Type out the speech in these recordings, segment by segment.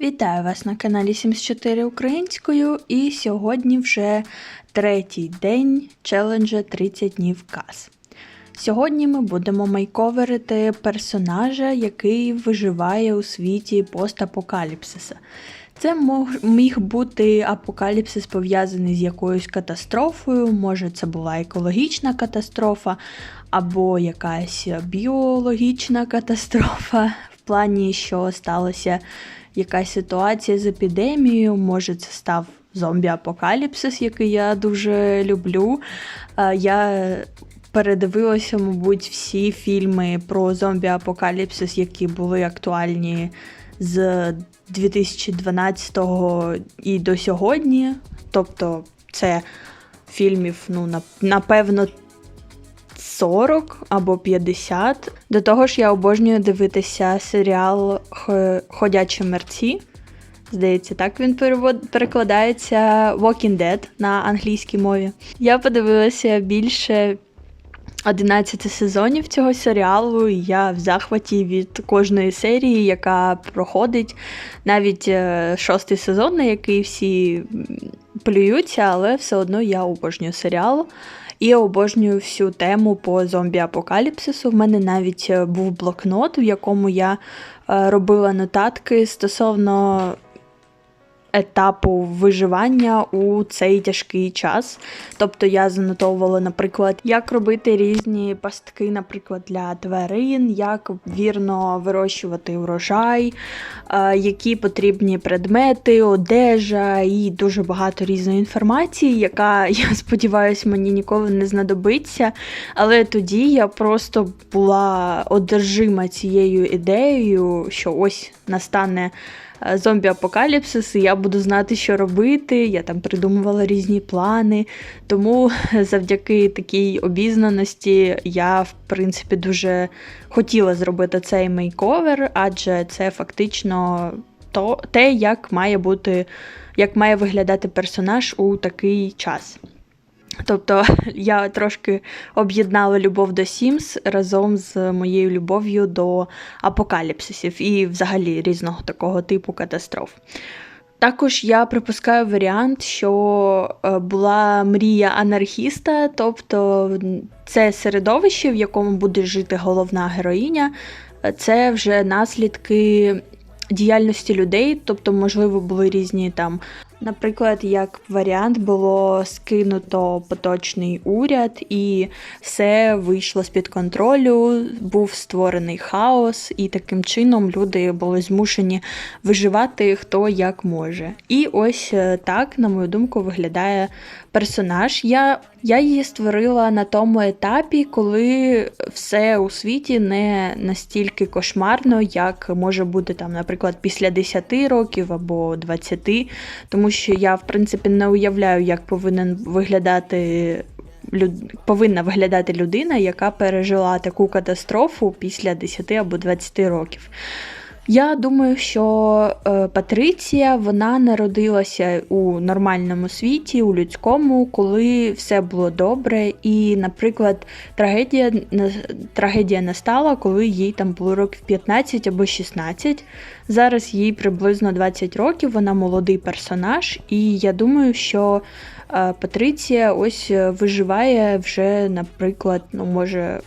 Вітаю вас на каналі 74 українською. І сьогодні вже третій день челенджа 30 днів каз. Сьогодні ми будемо мейковерити персонажа, який виживає у світі постапокаліпсиса. Це міг бути апокаліпсис пов'язаний з якоюсь катастрофою, може це була екологічна катастрофа, або якась біологічна катастрофа, в плані, що сталося якась ситуація з епідемією, може це став зомбі-апокаліпсис, який я дуже люблю. Е, Я передивилася, мабуть, всі фільми про зомбі-апокаліпсис, які були актуальні з 2012 і до сьогодні. Тобто, це фільмів, ну, напевно, 40 або 50. До того ж, я обожнюю дивитися серіал Ходячі мерці. Здається, так він перекладається Walking Dead на англійській мові. Я подивилася більше 11 сезонів цього серіалу, і я в захваті від кожної серії, яка проходить. Навіть е, шостий сезон, на який всі плюються, але все одно я обожнюю серіал. І я обожнюю всю тему по зомбі-апокаліпсису. В мене навіть е, був блокнот, в якому я е, робила нотатки стосовно етапу виживання у цей тяжкий час. Тобто я занотовувала, наприклад, як робити різні пастки, наприклад, для тварин, як вірно вирощувати урожай, е, які потрібні предмети, одежа і дуже багато різної інформації, яка, я сподіваюся, мені ніколи не знадобиться. Але тоді я просто була одержима цією ідеєю, що ось настане зомбі-апокаліпсис, і я буду знати, що робити. Я там придумувала різні плани. Тому завдяки такій обізнаності я, в принципі, дуже хотіла зробити цей мейковер, адже це фактично то, те, як має бути, як має виглядати персонаж у такий час. Тобто я трошки об'єднала любов до Sims разом з моєю любов'ю до апокаліпсисів і взагалі різного такого типу катастроф. Також я припускаю варіант, що е, була мрія анархіста, тобто це середовище, в якому буде жити головна героїня, це вже наслідки діяльності людей, тобто, можливо, були різні там. Наприклад, як варіант було скинуто поточний уряд, і все вийшло з-під контролю, був створений хаос, і таким чином люди були змушені виживати хто як може. І ось е, так, на мою думку, виглядає персонаж. Я, я її створила на тому етапі, коли все у світі не настільки кошмарно, як може бути там, наприклад, після 10 років або 20, тому що я, в принципі, не уявляю, як повинен виглядати. люд- Повинна виглядати людина, яка пережила таку катастрофу після 10 або 20 років. Я думаю, що е, Патриція вона народилася у нормальному світі, у людському, коли все було добре. І, наприклад, трагедія, трагедія настала, коли їй там було років 15 або 16. Зараз їй приблизно 20 років, вона молодий персонаж, і я думаю, що е, Патриція ось е, виживає вже, наприклад, ну, може.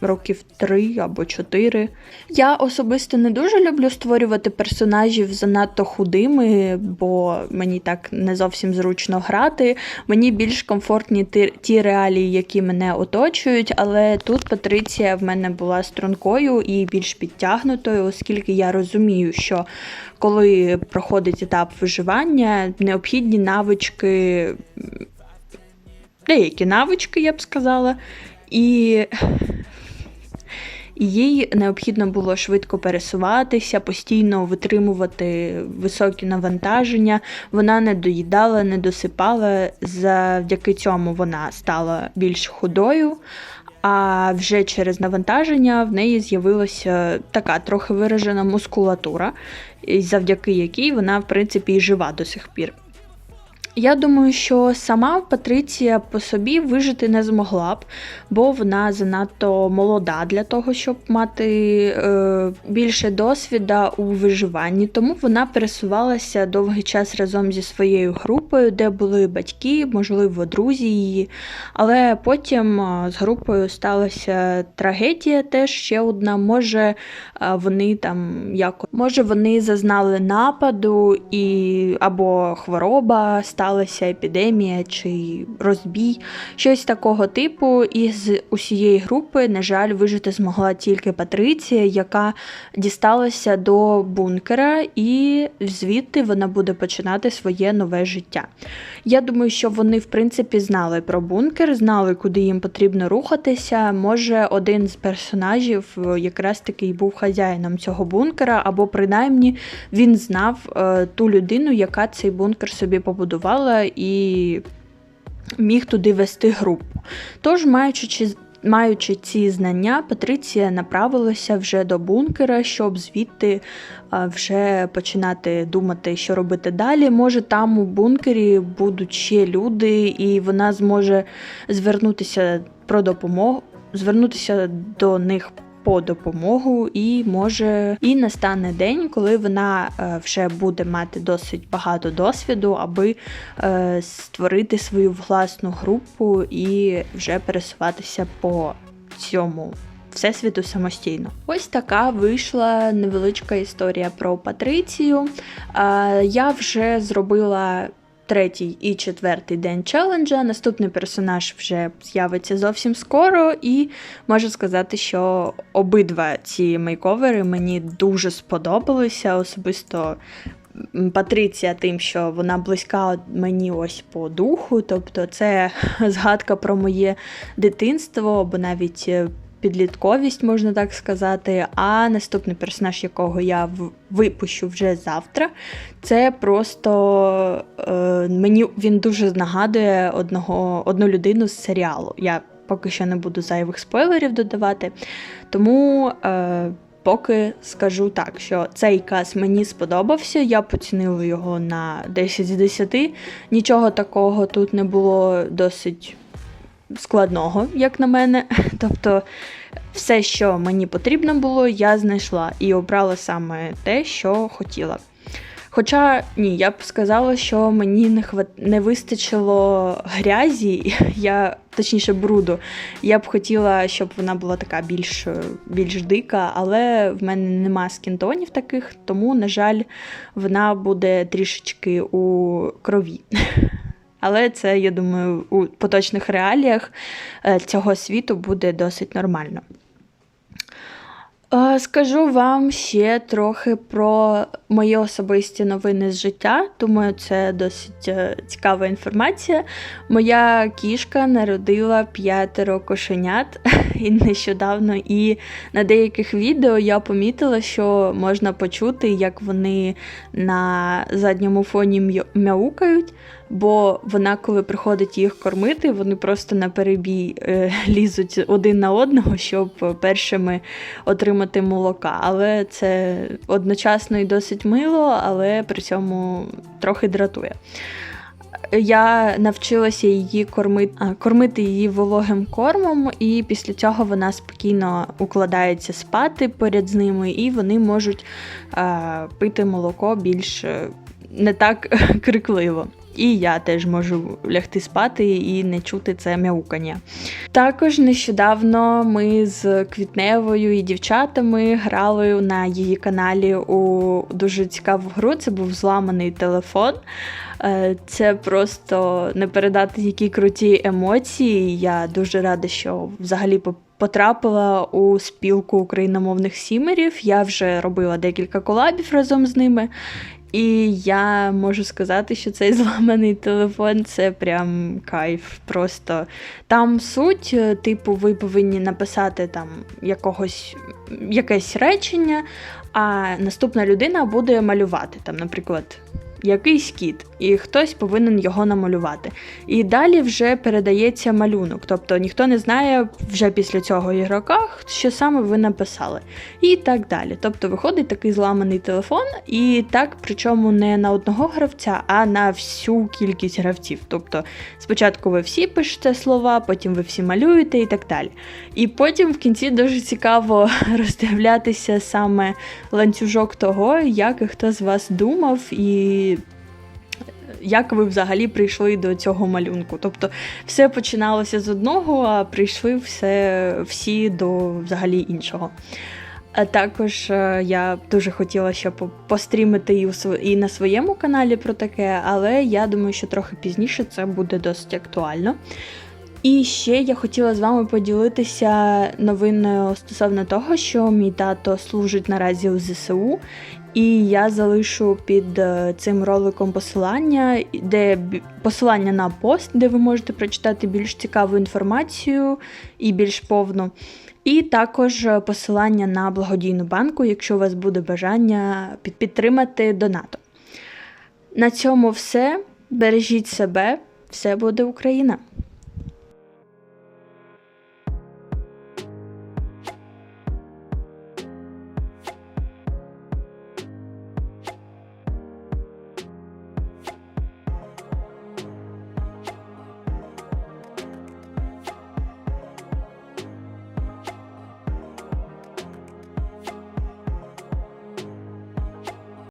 Років три або чотири. Я особисто не дуже люблю створювати персонажів занадто худими, бо мені так не зовсім зручно грати. Мені більш комфортні ті, реалії, які мене оточують, але тут Патриція в мене була стрункою і більш підтягнутою, оскільки я розумію, що коли проходить етап виживання, необхідні навички, деякі навички, я б сказала, і і їй необхідно було швидко пересуватися, постійно витримувати високі навантаження. Вона не доїдала, не досипала. Завдяки цьому вона стала більш худою. А вже через навантаження в неї з'явилася така трохи виражена мускулатура, завдяки якій вона, в принципі, і жива до сих пір. Я думаю, що сама Патриція по собі вижити не змогла б, бо вона занадто молода для того, щоб мати е, більше досвіда у виживанні. Тому вона пересувалася довгий час разом зі своєю групою, де були батьки, можливо, друзі її. Але потім е, з групою сталася трагедія, теж ще одна. Може, е, вони там якось може вони зазнали нападу і або хвороба сталася епідемія чи розбій, щось такого типу. І з усієї групи, на жаль, вижити змогла тільки Патриція, яка дісталася до бункера, і звідти вона буде починати своє нове життя. Я думаю, що вони, в принципі, знали про бункер, знали, куди їм потрібно рухатися. Може, один з персонажів якраз таки був хазяїном цього бункера, або принаймні він знав е, ту людину, яка цей бункер собі побудувала, і міг туди вести групу. Тож, маючи Маючи ці знання, Патриція направилася вже до бункера, щоб звідти вже починати думати, що робити далі. Може, там у бункері будуть ще люди, і вона зможе звернутися про допомогу, звернутися до них по допомогу, і може і настане день, коли вона е, вже буде мати досить багато досвіду, аби е, створити свою власну групу і вже пересуватися по цьому. Всесвіту самостійно. Ось така вийшла невеличка історія про Патрицію. Я вже зробила третій і четвертий день челенджа. Наступний персонаж вже з'явиться зовсім скоро, і можу сказати, що обидва ці мейковери мені дуже сподобалися. Особисто Патриція, тим, що вона близька мені ось по духу. Тобто це згадка про моє дитинство, або навіть е, підлітковість, можна так сказати. А наступний персонаж, якого я випущу вже завтра, це просто е, мені він дуже нагадує одного, одну людину з серіалу. Я поки що не буду зайвих спойлерів додавати. Тому. Е, Поки скажу так, що цей каз мені сподобався, я поцінила його на 10 з 10. Нічого такого тут не було досить складного, як на мене. Тобто, все, що мені потрібно було, я знайшла і обрала саме те, що хотіла. Хоча ні, я б сказала, що мені не хват... не вистачило грязі, я, точніше, бруду. Я б хотіла, щоб вона була така більш більш дика, але в мене нема скінтонів таких, тому, на жаль, вона буде трішечки у крові. Але це, я думаю, у поточних реаліях е, цього світу буде досить нормально. Е, скажу вам ще трохи про мої особисті новини з життя. Думаю, це досить е, цікава інформація. Моя кішка народила п'ятеро кошенят і нещодавно, і на деяких відео я помітила, що можна почути, як вони на задньому фоні мяукають бо вона, коли приходить їх кормити, вони просто на перебій е, лізуть один на одного, щоб першими отримати молока. Але це одночасно і досить мило, але при цьому трохи дратує. Я навчилася її кормити кормити її вологим кормом, і після цього вона спокійно укладається спати поряд з ними, і вони можуть а, пити молоко більш е, не так крикливо. І я теж можу лягти спати і не чути це мяукання. Також нещодавно ми з Квітневою і дівчатами грали на її каналі у дуже цікаву гру. Це був зламаний телефон. Е, це просто не передати які круті емоції. Я дуже рада, що взагалі потрапила у спілку україномовних сімерів. Я вже робила декілька колабів разом з ними. І я можу сказати, що цей зламаний телефон це прям кайф. Просто там суть, е, типу, ви повинні написати там якогось якесь речення, а наступна людина буде малювати там, наприклад. Якийсь кіт. і хтось повинен його намалювати. І далі вже передається малюнок. Тобто ніхто не знає вже після цього ігрока, що саме ви написали. І так далі. Тобто виходить такий зламаний телефон, і так, причому не на одного гравця, а на всю кількість гравців. Тобто спочатку ви всі пишете слова, потім ви всі малюєте і так далі. І потім в кінці дуже цікаво роздивлятися саме ланцюжок того, як і хто з вас думав, і як ви взагалі прийшли до цього малюнку. Тобто все починалося з одного, а прийшли все, всі до взагалі іншого. А також е, я дуже хотіла ще по- пострімити і, і на своєму каналі про таке, але я думаю, що трохи пізніше це буде досить актуально. І ще я хотіла з вами поділитися новиною стосовно того, що мій тато служить наразі у ЗСУ, і я залишу під е, цим роликом посилання, де посилання на пост, де ви можете прочитати більш цікаву інформацію і більш повну. І також е, посилання на благодійну банку, якщо у вас буде бажання під- підтримати донатом. На цьому все. Бережіть себе, все буде Україна!